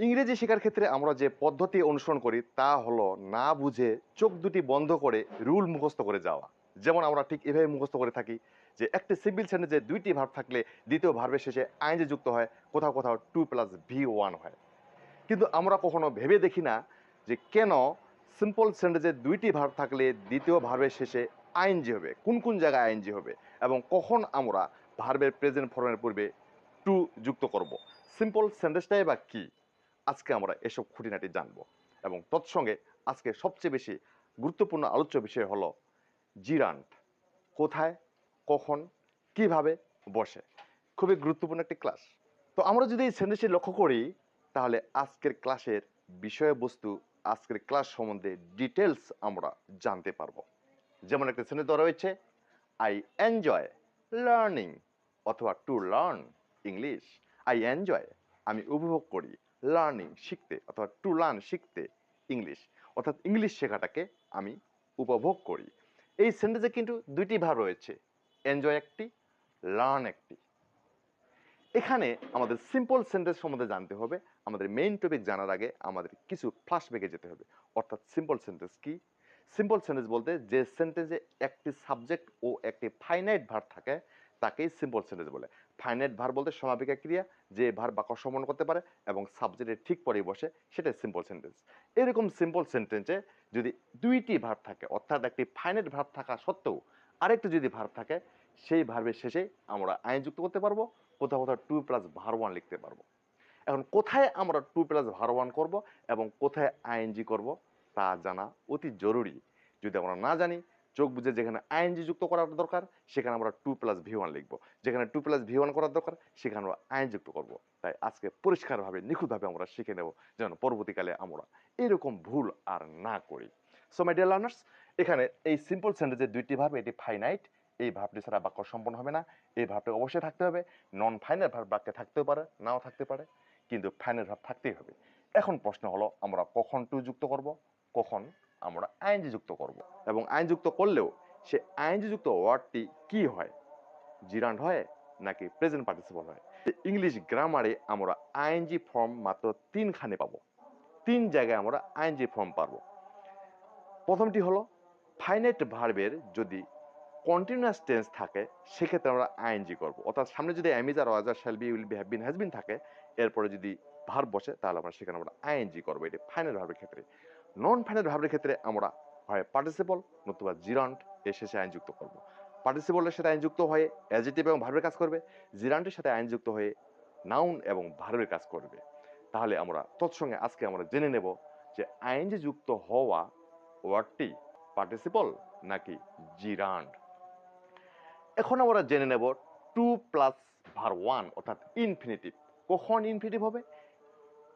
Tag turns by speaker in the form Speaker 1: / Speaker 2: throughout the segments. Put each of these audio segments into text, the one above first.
Speaker 1: ইংরেজি শেখার ক্ষেত্রে আমরা যে পদ্ধতি অনুসরণ করি, তা হলো না বুঝে চোখ দুটি বন্ধ করে রুল মুখস্থ করে যাওয়া। যেমন আমরা ঠিক এভাবে মুখস্থ করে থাকি যে একটি সিভিল সেন্টেন্সে দুইটি ভার্ব থাকলে দ্বিতীয় ভার্বের শেষে আইনজি যুক্ত হয়, কোথাও কোথাও টু প্লাস ভি ওয়ান হয়। কিন্তু আমরা কখনো ভেবে দেখি না যে কেন সিম্পল সেন্টেন্সে দুইটি ভার্ব থাকলে দ্বিতীয় ভার্বের শেষে আইন আইনজি হবে, কোন কোন জায়গায় আইন আইনজি হবে, এবং কখন আমরা ভার্বের প্রেজেন্ট ফর্মের পূর্বে টু যুক্ত করব। সিম্পল সেন্টেন্সটাই বা কি? আজকে আমরা এসব খুঁটিনাটি জানব। এবং তৎসঙ্গে আজকে সবচেয়ে বেশি গুরুত্বপূর্ণ আলোচ্য বিষয় হলো জিরান্ট। কোথায়, কখন, কীভাবে বসে? খুবই গুরুত্বপূর্ণ একটি ক্লাস। তো আমরা যদি এই সেন্টেন্সটি লক্ষ্য করি, তাহলে আজকের ক্লাসের বিষয়বস্তু, আজকের ক্লাস সম্বন্ধে ডিটেলস আমরা জানতে পারব। যেমন একটা সেন্টেন্স দেওয়া রয়েছে আই এনজয় লার্নিং অথবা to learn English. I enjoy আমি উপভোগ করি। লার্নিং শিখতে অথবা টু লার্ন শিখতে ইংলিশ অর্থাৎ ইংলিশ শেখাটাকে আমি উপভোগ করি। এই সেন্টেন্সে কিন্তু দুইটি ভাব রয়েছে এনজয় একটি লার্ন একটি। এখানে আমাদের সিম্পল সেন্টেন্স সম্বন্ধে জানতে হবে, আমাদের মেইন টপিক জানার আগে আমাদের কিছু ফ্ল্যাশব্যাকে যেতে হবে। অর্থাৎ সিম্পল সেন্টেন্স কি? সিম্পল সেন্টেন্স বলতে যে সেন্টেন্সে একটি সাবজেক্ট ও একটি ফাইনাইট ভার থাকে তাকেই সিম্পল সেন্টেন্স বলে। ফাইনাইট ভার বলতে সমাপিকা ক্রিয়া, যে ভার বাক্য সম্মান করতে পারে এবং সাবজেক্টের ঠিক পরেই বসে, সেটাই সিম্পল সেন্টেন্স এরকম সিম্পল সেন্টেন্সে যদি দুইটি ভার্ব থাকে, অর্থাৎ একটি ফাইনাইট ভার্ব থাকা সত্ত্বেও আরেকটি যদি ভার থাকে, সেই ভার্বের শেষে আমরা আইন যুক্ত করতে পারব, কোথাও কোথাও টু প্লাস ভার ওয়ান লিখতে পারব। এখন কোথায় আমরা টু প্লাস ভার ওয়ান করব এবং কোথায় আইএনজি করব, তা জানা অতি জরুরি। যদি আমরা না জানি চোখ বুঝে যেখানে আইএনজি যুক্ত করার দরকার, সেখানে আমরা টু প্লাস ভি ওয়ান লিখব। যেখানে টু প্লাস ভি ওয়ান করার দরকার, সেখানে আমরা আইন যুক্ত করব। তাই আজকে পরিষ্কারভাবে, নিখুঁতভাবে আমরা শিখে নেব যেন পরবর্তীকালে আমরা এরকম ভুল আর না করি। সো মাই ডিয়ার লার্নার্স এখানে এই সিম্পল সেন্টেন্সের দুইটি ভাব এটি ফাইনাইট এই ভাবটি ছাড়া বাক্য সম্পন্ন হবে না। এই ভাবটি অবশ্যই থাকতে হবে নন ফাইনাল ভাব বাক্যে থাকতেও পারে, নাও থাকতে পারে, কিন্তু ফাইনাল ভাব থাকতেই হবে। এখন প্রশ্ন হলো, আমরা কখন টু যুক্ত করব? কখন? আমরা আইনজি যুক্ত করব। এবং আইন যুক্ত করলেও সে আইনজি যুক্ত ওয়ার্ডটি কি হয়? জিরান্ড হয় নাকি প্রেজেন্ট পার্টিসিপল হয়? ইংলিশ গ্রামারে আমরা আইএনজি ফর্ম মাত্র তিনখানে পাবো। তিন জায়গায় আমরা আইএনজি ফর্ম পাবো প্রথমটি হলো ফাইনাইট ভার্বের যদি কন্টিনিউয়াস টেন্স থাকে, সেক্ষেত্রে আমরা আইএনজি করব। অর্থাৎ সামনে যদি am is are was were shall be will be have been has been থাকে, এরপরে যদি ভার্ব বসে, তাহলে আমরা সেখানে আমরা আইএনজি করব। এটি ফাইনাল ভার্বের ক্ষেত্রে। নন ফাইনাল ভাবের ক্ষেত্রে আমরা হয় পার্টিসিপল নতুবা জিরান্ট এর শেষে আইন যুক্ত করব। পার্টিসিপলের সাথে আইন যুক্ত হয়ে অ্যাজিটিভ এবং ভার্বের কাজ করবে জিরান্টের সাথে আইন যুক্ত হয়ে নাউন এবং ভার্বের কাজ করবে। তাহলে আমরা তৎসঙ্গে আজকে আমরা জেনে নেব যে আইনজি যুক্ত হওয়া ওয়ার্ডটি পার্টিসিপল নাকি জিরান্ট এখন আমরা জেনে নেব টু প্লাস ভার ওয়ান অর্থাৎ ইনফিনিটিভ কখন ইনফিনিটিভ হবে?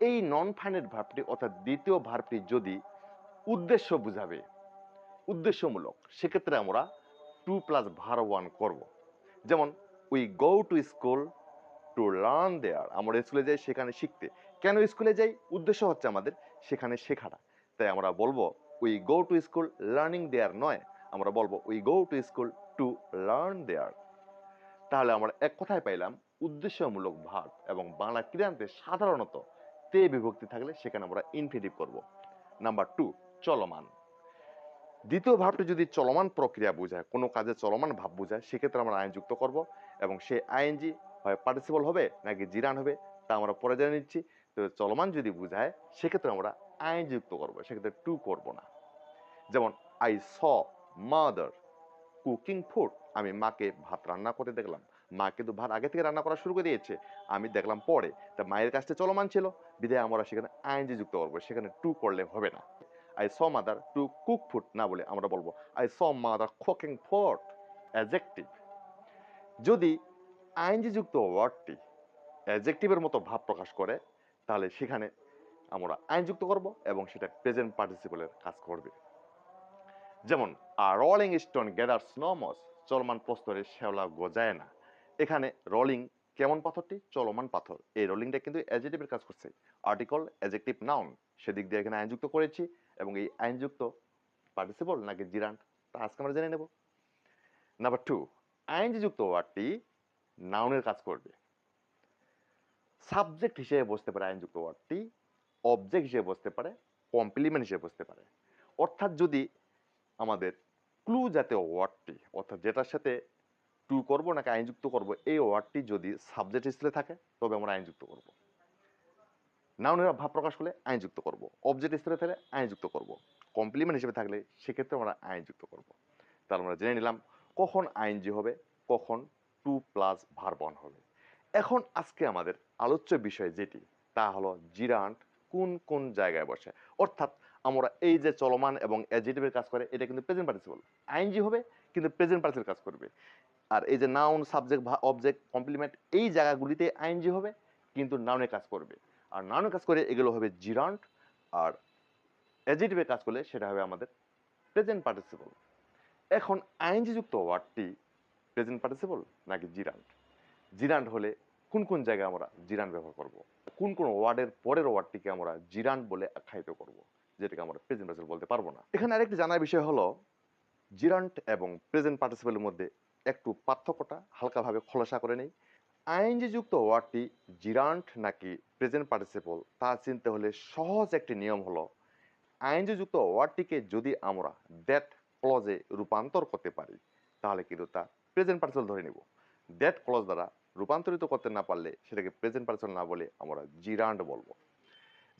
Speaker 1: এই নন ফাইনাইট ভার্বটি অর্থাৎ দ্বিতীয় ভার্বটি যদি উদ্দেশ্য বুঝাবে, উদ্দেশ্যমূলক, সেক্ষেত্রে আমরা টু প্লাস ভার ওয়ান করব। যেমন we go to school to learn there আমরা স্কুলে যাই, সেখানে শিখতে। কেন স্কুলে যাই? উদ্দেশ্য হচ্ছে আমাদের সেখানে শেখাটা। তাই আমরা বলব we go to school learning there নয়। আমরা বলব we go to school to learn there তাহলে আমরা এক কথায় পাইলাম, উদ্দেশ্যমূলক ভাব এবং বাংলা ক্রিয়ান্তে সাধারণত তে বিভক্তি থাকলে সেখানে আমরা ইনফিনিটিভ করব। নাম্বার টু চলমান। দ্বিতীয় ভাবটি যদি চলমান প্রক্রিয়া বোঝায়, কোনো কাজে চলমান ভাব বোঝায়, সেক্ষেত্রে আমরা আইন যুক্ত করব এবং সেই আইএনজি হয় পার্টিসিপল হবে নাকি জিরান হবে, তা আমরা পরে জেনে নিচ্ছি। তো চলমান যদি বোঝায়, সেক্ষেত্রে আমরা আইন যুক্ত করব, সেক্ষেত্রে টু করব না। যেমন I saw mother cooking food আমি মাকে ভাত রান্না করে দেখলাম। মা কিন্তু ভাত আগে থেকে রান্না করা শুরু করে দিয়েছে। আমি দেখলাম পরে। তা মায়ের কাজটা চলমান ছিল। বিধায় আমরা সেখানে আইনজি যুক্ত করব। সেখানে টু করলে হবে না। I saw mother to cook food না বলে আমরা বলব। I saw mother cooking food adjective যদি আইনজি যুক্ত ওয়ার্ডটি অ্যাজেক্টিভের মতো ভাব প্রকাশ করে, তাহলে সেখানে আমরা আইন যুক্ত করব এবং সেটা প্রেজেন্ট পার্টিসিপলের কাজ করবে। যেমন আর rolling stone gathers no moss চলমান প্রস্তরে শ্যাওলা গজায় না। এখানে রলিং কেমন পাথরটি? চলমান পাথর। এই রোলিংটা কিন্তু অ্যাজেটিভের কাজ করছে। আর্টিকল অ্যাজেক্টিভ নাউন সেদিক দিয়ে এখানে আইনযুক্ত করেছি এবং এই আইনযুক্ত পার্টিসিপল নাকি জিরান্ট তা আজকে আমরা জেনে নেব। নাম্বার টু আইনযুক্ত ওয়ার্ডটি নাউনের কাজ করবে। সাবজেক্ট হিসেবে বসতে পারে আইনযুক্ত ওয়ার্ডটি অবজেক্ট হিসেবে বসতে পারে কমপ্লিমেন্ট হিসেবে বসতে পারে। অর্থাৎ যদি আমাদের ক্লু জাতীয় ওয়ার্ডটি, অর্থাৎ যেটার সাথে টু করব নাকি আইন যুক্ত করব? এই ওয়ার্ডটি যদি সাবজেক্ট হিসেবে থাকে, তবে আমরা আইন যুক্ত করব নাউনের ভাব প্রকাশ করলে আইন যুক্ত করব অবজেক্ট হিসেবে থাকলে আইন যুক্ত করব। কমপ্লিমেন্ট হিসেবে থাকলে সেক্ষেত্রে আমরা আইন যুক্ত করব। তাহলে আমরা জেনে নিলাম কখন আইনজি হবে, কখন টু প্লাস ভার্বন হবে। এখন আজকে আমাদের আলোচ্য বিষয় যেটি, তা হলো জিরান্ট কোন কোন জায়গায় বসে। অর্থাৎ আমরা এই যে চলমান এবং অ্যাজিটিভের কাজ করে, এটা কিন্তু প্রেজেন্ট পার্টিসিপল আইনজি হবে, কিন্তু প্রেজেন্ট পার্টিসিপল কাজ করবে। আর এই যে নাউন সাবজেক্ট বা অবজেক্ট কমপ্লিমেন্ট এই জায়গাগুলিতে আইনজি হবে, কিন্তু নাউনের কাজ করবে। আর নাউনের কাজ করে এগুলো হবে জিরান্ট আর অ্যাজিটিভের কাজ করলে সেটা হবে আমাদের প্রেজেন্ট পার্টিসিপল এখন আইনজি যুক্ত ওয়ার্ডটি প্রেজেন্ট পার্টিসিপল নাকি জিরান্ট জিরান্ট হলে কোন কোন জায়গায় আমরা জিরান্ট ব্যবহার করব? কোন কোন ওয়ার্ডের পরের ওয়ার্ডটিকে আমরা জিরান্ট বলে আখ্যায়িত করব, যেটাকে আমরা প্রেজেন্ট পার্টিসিপল বলতে পারব না। এখানে আরেকটি জানার বিষয় হলো জিরান্ট এবং প্রেজেন্ট পার্টিসিপলের মধ্যে একটু পার্থক্যটা হালকাভাবে খোলাসা করে নেই। আইনজি যুক্ত ওয়ার্ডটি জিরান্ট নাকি প্রেজেন্ট পার্টিসিপল, তা চিনতে হলে সহজ একটি নিয়ম হলো আইনজি যুক্ত ওয়ার্ডটিকে যদি আমরা দ্যাট ক্লজে রূপান্তর করতে পারি, তাহলে কিন্তু তা প্রেজেন্ট পার্টিসিপল ধরে নিব। দ্যাট ক্লজ দ্বারা রূপান্তরিত করতে না পারলে সেটাকে প্রেজেন্ট পার্টিসিপল না বলে আমরা জিরান্ট বলব।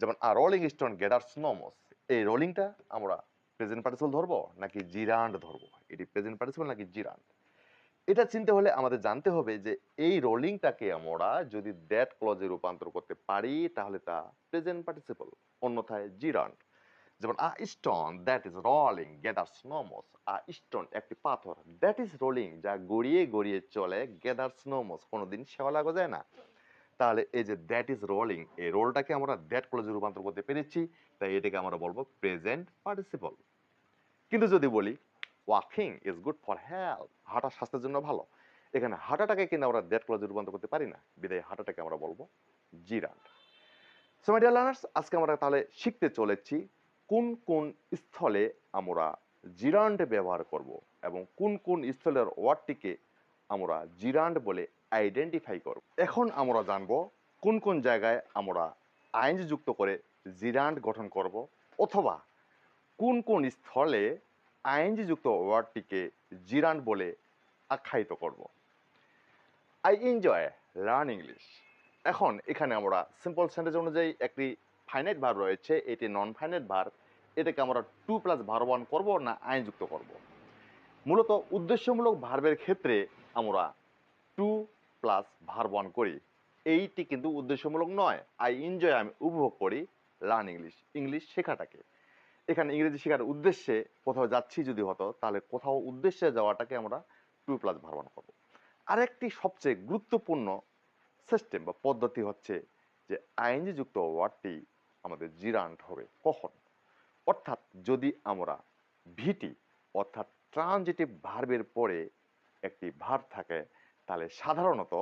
Speaker 1: যেমন আর rolling stone gathers no moss এই রোলিংটা আমরা প্রেজেন্ট পার্টিসিপল ধরবো নাকি জিরান্ট ধরবো? এটি প্রেজেন্ট পার্টিসিপল নাকি জিরান্ট? এটা চিনতে হলে আমাদের জানতে হবে যে এই রোলিংটাকে আমরা যদি দ্যাট ক্লজে রূপান্তর করতে পারি, তাহলে তা প্রেজেন্ট পার্টিসিপল অন্যথায় জিরান্ট যেমন a stone that is rolling gathers no moss a stone একটি পাথর দ্যাট ইজ রোলিং যা গড়িয়ে গড়িয়ে চলে গেদার স্নোমস কোনোদিন সেওয়া লাগা যায় না। তাহলে এই যে দ্যাট ইজ রোলিং এই রোলটাকে আমরা দ্যাট ক্লজে রূপান্তর করতে পেরেছি, তাই এটাকে আমরা বলব প্রেজেন্ট পার্টিসিপল কিন্তু যদি বলি walking is good for health হাঁটা স্বাস্থ্যের জন্য ভালো। এখানে হাঁটাটাকে কিন্তু আমরা ডেট ক্লজে রূপান্তর করতে পারি না। বিদায় হাঁটাটাকে আমরা বলব gerund so my dear learners আজকে আমরা তাহলে শিখতে চলেছি কোন কোন স্থলে আমরা জিরান্ট ব্যবহার করব এবং কোন কোন স্থলের ওয়ার্ডটিকে আমরা জিরান্ট বলে আইডেন্টিফাই করব। এখন আমরা জানব কোন কোন জায়গায় আমরা আইনজি যুক্ত করে জিরান্ট গঠন করব অথবা কোন কোন স্থলে আইনজি যুক্ত ওয়ার্ডটিকে জিরান বলে আখ্যায়িত করব। আই এনজয় লার্ন ইংলিশ এখন এখানে আমরা সিম্পল সেন্টেন্স অনুযায়ী একটি ফাইনাইট ভার রয়েছে, এটি নন ফাইনাইট ভার এটাকে আমরা টু প্লাস ভার ওয়ান করব না আইন যুক্ত করব। মূলত উদ্দেশ্যমূলক ভার্বের ক্ষেত্রে আমরা টু প্লাস ভার ওয়ান করি। এইটি কিন্তু উদ্দেশ্যমূলক নয়। আই এনজয় আমি উপভোগ করি লার্ন ইংলিশ ইংলিশ শেখাটাকে। এখানে ইংরেজি শেখার উদ্দেশ্যে কোথাও যাচ্ছি যদি হতো, তাহলে কোথাও উদ্দেশ্যে যাওয়াটাকে আমরা টু প্লাস ভার ওয়ান করব। আরেকটি সবচেয়ে গুরুত্বপূর্ণ সিস্টেম বা পদ্ধতি হচ্ছে যে আইনজি যুক্ত ওয়ার্ডটি আমাদের জিরান্ট হবে কখন? অর্থাৎ যদি আমরা ভিটি, অর্থাৎ ট্রানজিটিভ ভার্বের পরে একটি ভার্ব থাকে, তাহলে সাধারণত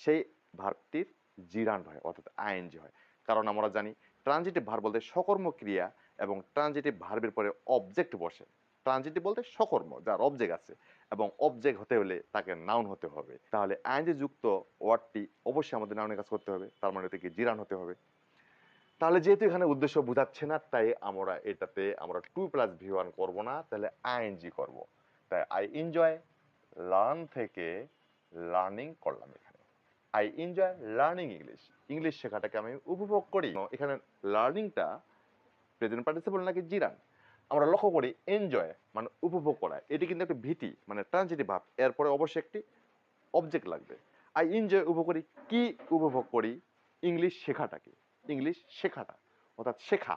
Speaker 1: সেই ভার্বটির জিরান্ট হয়, অর্থাৎ আইএনজি হয়। কারণ আমরা জানি, ট্রানজিটিভ ভার্ব বলতে সকর্ম ক্রিয়া এবং ট্রানজিটিভ ভার্বের পরে অবজেক্ট বসে। ট্রানজিটিভ বলতে সকর্ম, যার অবজেক্ট আছে, এবং অবজেক্ট হতে হলে তাকে নাউন হতে হবে। তাহলে আইনজি যুক্ত ওয়ার্ডটি অবশ্যই আমাদের নাউনের কাজ করতে হবে, তার মানে থেকে জিরান হতে হবে। তাহলে যেহেতু এখানে উদ্দেশ্য বোঝাচ্ছে না, তাই আমরা এটাতে আমরা টু প্লাস ভি ওয়ান করব না, তাহলে আইএনজি করব। তাই আই এনজয় লার্ন থেকে লার্নিং করলাম এখানে। I enjoy learning English English শেখাটাকে আমি উপভোগ করি। এখানে লার্নিংটা প্রেজেন্ট পার্টিসিপল নাকি জিরান? আমরা লক্ষ্য করি এনজয় মানে উপভোগ করা। এটি কিন্তু একটা ভীতি মানে ট্রানজিটিভ ভাব। এরপরে অবশ্যই একটি অবজেক্ট লাগবে। আই এনজয় উপভোগ করি, কি উপভোগ করি? ইংলিশ শেখাটাকে। ইংলিশ শেখাটা, অর্থাৎ শেখা।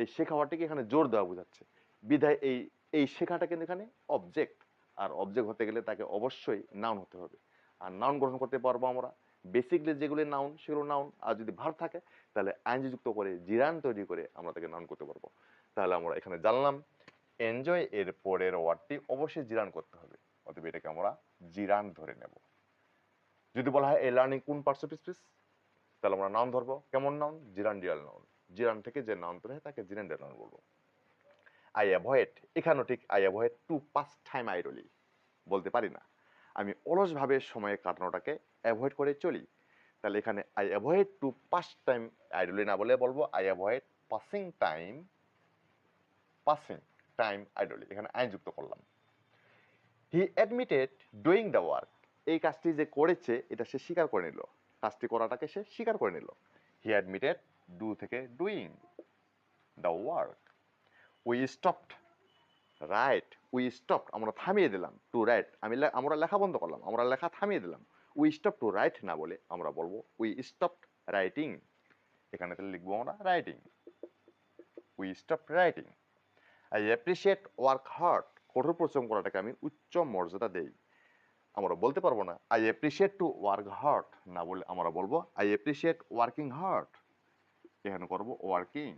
Speaker 1: এই শেখাওয়াটাকে এখানে জোর দেওয়া বোঝাচ্ছে। বিধায় এই এই শেখাটা কিন্তু এখানে অবজেক্ট আর অবজেক্ট হতে গেলে তাকে অবশ্যই নাউন হতে হবে। আর নাউন গ্রহণ করতে পারব আমরা। বেসিকলি যেগুলি নাউন সেগুলো নাউন আর যদি ভার থাকে, তাহলে আইনজি যুক্ত করে জিরান তৈরি করে আমরা তাকে নাউন করতে পারব। তাহলে আমরা এখানে জানলাম এনজয় এর পরের ওয়ার্ডটি অবশ্যই জিরান করতে হবে, অতএব এটাকে আমরা জিরান ধরে নেব। যদি বলা হয় এই লার্নিং কোন পার্টস স্পিচ তাহলে আমরা নাউন ধরবো। কেমন নাউন জিরান্ডিয়াল নাউন জিরান থেকে যে নাউন তৈরি হয়, তাকে জিরান্ডিয়াল নাউন বলব। আই অ্যাভয়েড এখানেও ঠিক I avoid to pass time idly বলতে পারি না। আমি অলসভাবে সময় কাটানোটাকে অ্যাভয়েড করে চলি। তাহলে এখানে I avoid to pass time idly না বলে বলব I avoid passing time passing time idly এখানে আইন যুক্ত করলাম। He admitted doing the work এই কাজটি যে করেছে, এটা সে স্বীকার করে নিল। কাজটি করাটাকে সে স্বীকার করে নিল। হি অ্যাডমিটেড ডু থেকে doing the work we stopped write we stop আমরা থামিয়ে দিলাম টু রাইট আমি আমরা লেখা বন্ধ করলাম, আমরা লেখা থামিয়ে দিলাম। উই স্টপ টু রাইট না বলে আমরা বলব উই স্টপ রাইটিং এখানে তাহলে লিখব আমরা writing we stop writing I appreciate work hard কঠোর পরিশ্রম করাটাকে আমি উচ্চ মর্যাদা দেই। আমরা বলতে পারব না I appreciate to work hard না বলে আমরা বলব আই অ্যাপ্রিসিয়েট ওয়ার্কিং হার্ড এখানে করব working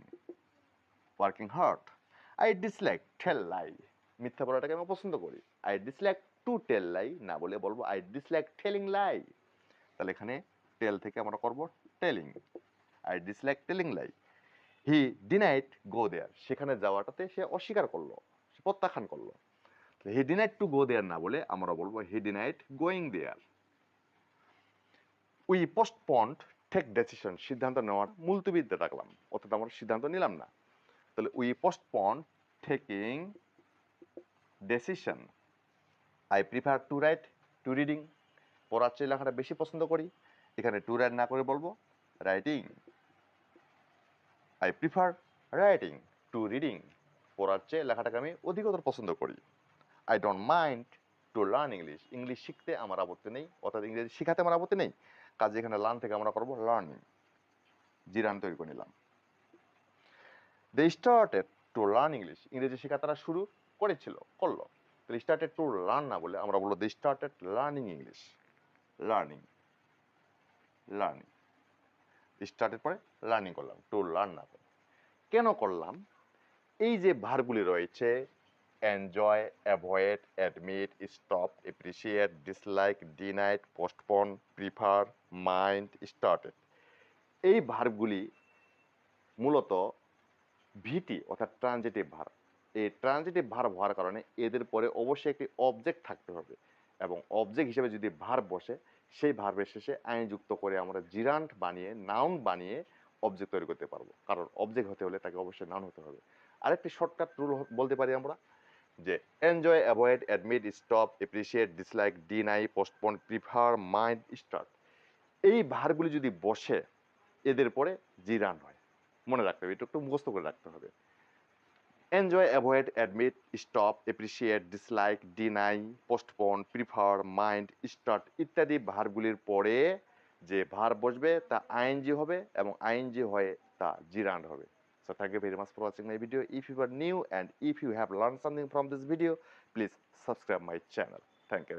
Speaker 1: working hard I dislike tell lie মিথ্যা বলাটাকে আমি পছন্দ করি। I dislike to tell lie না বলে বলব আই ডিসলাইক টেলিং লাই তাহলে এখানে টেল থেকে আমরা করব telling I dislike telling lie he denied go there সেখানে যাওয়াটাতে সে অস্বীকার করল, সে প্রত্যাখ্যান করল। হি ডিনাইট টু গো দেয়ার না বলে আমরা বলব he denied going there we postponed take decision সিদ্ধান্ত নেওয়ার মুলতবিতে রাখলাম। অর্থাৎ আমরা সিদ্ধান্ত নিলাম না। তাহলে we postpone taking decision I prefer to write to reading পড়ার চেয়ে লেখাটা বেশি পছন্দ করি। এখানে টু রাইট না করে বলব writing I prefer writing to reading পড়ার চেয়ে লেখাটাকে আমি অধিকতর পছন্দ করি। I don't mind to learn English English শিখতে আমার আপত্তি নেই, অর্থাৎ ইংরেজি শেখাতে আমার আপত্তি নেই। কাজে এখানে লার্ন থেকে আমরা করব লার্নিং জিরান তৈরি করে নিলাম। They started to learn English ইংরেজি শেখা তারা শুরু। করেছিল, করল। তাহলে স্টার্টেড টু লার্ন না বলে আমরা বলব they started learning English learning learning started পরে লার্নিং করলাম টু লার্ন না করে কেন করলাম? এই যে ভারগুলি রয়েছে enjoy avoid admit stop appreciate dislike deny postpone prefer mind started এই ভার্বগুলি মূলত ভিটি অর্থাৎ ট্রানজিটিভ ভার্ব এই ট্রানজিটিভ ভার্ব হওয়ার কারণে এদের পরে অবশ্যই একটি অবজেক্ট থাকতে হবে। এবং অবজেক্ট হিসেবে যদি ভার্ব বসে, সেই ভার্বের শেষে আইন যুক্ত করে আমরা জিরান্ট বানিয়ে নাউন বানিয়ে অবজেক্ট তৈরি করতে পারব। কারণ অবজেক্ট হতে হলে তাকে অবশ্যই নাউন হতে হবে। আরেকটি শর্টকাট রুল বলতে পারি আমরা, যে enjoy avoid admit stop appreciate dislike deny postpone prefer mind start এই ভার্বগুলি যদি বসে, এদের পরে জিরান হয়। মনে রাখতে হবে একটু একটু মুখস্থ করে রাখতে হবে। Enjoy avoid admit stop appreciate dislike deny postpone prefer mind start ইত্যাদি ভারগুলির পরে যে ভার বসবে তা আইনজি হবে এবং আইনজি হয়ে তা জিরান হবে। So thank you very much for watching my video if you are new and if you have learn something from this video please subscribe my channel thank you